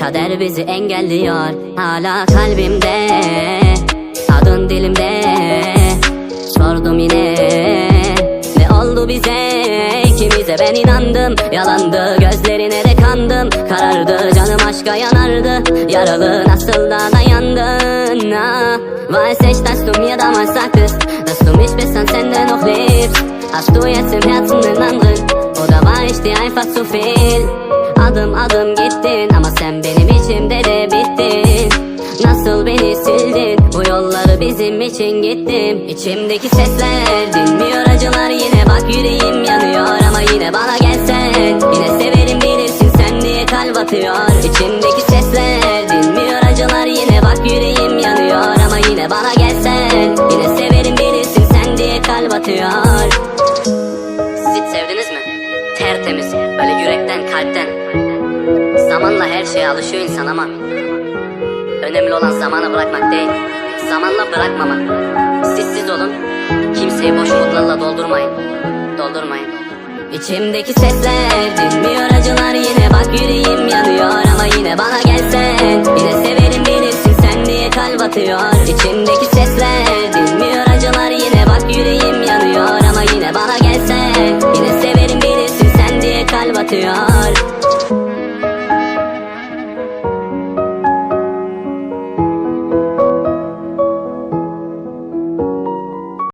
kader bizi engelliyor Hala kalbimde. Adın dilimde Sordum yine. Ne oldu bize? İkimize ben inandım. Yalandı gözlerine de kandım. Karardı canım aşka yanardı. Yaralı nasıl da dayandın? Ah. Weiß dass du mir damals sagtest Dass du mich bis ans Ende noch liebst Hast du jetzt im Herzen den anderen Oder war ich dir einfach zu viel Adım adım gittin Ama sen beni sildin. Bu yolları bizim için gittim. İçimdeki sesler dinmiyor acılar Yine bak yüreğim yanıyor. Ama yine bana gelsen Yine severim bilirsin sen diye kalp atıyor. İçimdeki sesler dinmiyor acılar Yine bak yüreğim yanıyor. Ama yine bana gelsen Yine severim bilirsin sen diye kalp atıyor. Siz sevdiniz mi? Tertemiz, böyle yürekten, kalpten. Zamanla her şeye alışıyor insan ama Önemli olan zamanı bırakmak değil, zamanla bırakmamak. Siz siz olun, kimseyi boş umutlarla doldurmayın. Doldurmayın. İçimdeki sesler dinmiyor acılar yine bak yüreğim yanıyor ama yine bana gelsen yine severim bilirsin sen niye kalp atıyor İçimdeki sesler dinmiyor acılar yine bak yüreğim yanıyor ama yine bana gelsen yine severim bilirsin sen diye kalp atıyor